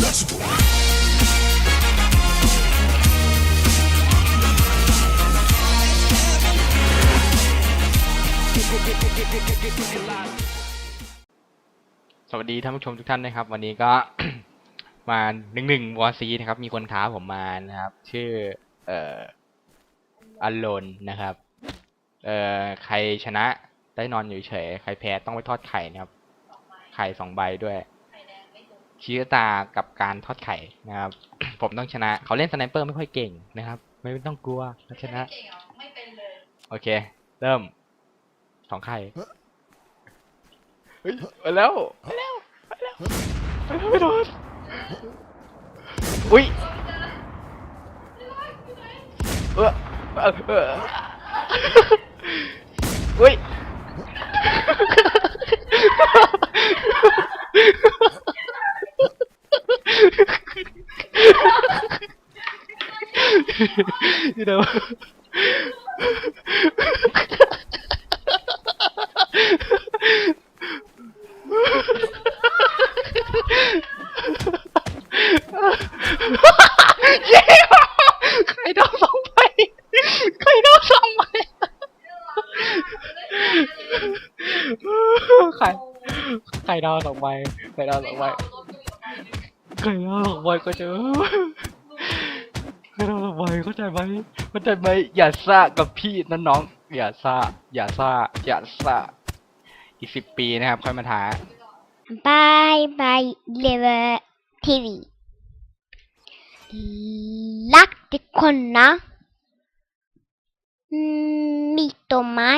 สวัสดีท่านผู้ชมทุกท่านนะครับ วันนี้ก็ มาหนึ่งหนึ่งวอซีนะครับ มีคนท้าผมมานะครับ ชื่อ เอ่ออัลโลนนะครับ เอ่อใครชนะได้นอนอยู่เฉยใครแพ้ต้องไปทอดไข่นะครับ ไข่สองใบด้วย ชี้ชะตากับการทอดไข่นะครับ ผมต้องชนะ เขาเล่นสไนเปอร์ไม่ค่อยเก่งนะครับ ไม่ต้องกลัวเขาชนะไม่เก่งหรอไม่เป็นเลยโอเค เริ่มสองไข่เฮ้ยมาแล้วมาแล้วมาแล้วมาแล้วไม่โดนอุ้ยเออเออเอออุ้ย เดี๋ยวเย้ไข่ดาวสองใบไข่ดาวสองใบไข่ดาวสองใบไข่ดาวสองใบไข่ดาวสองใบก็เจอ ไข่ดาวสองใบเข้าใจไหมเข้าใจไหมอย่าซ่ากับพี่นะน้อง อย่าซ่าอย่าซ่าอย่าซ่าอีกสิบปีนะครับค่อยมาท้า บายบายเลเวอร์ทีวีรักทุกคนนะ มีตัวไม้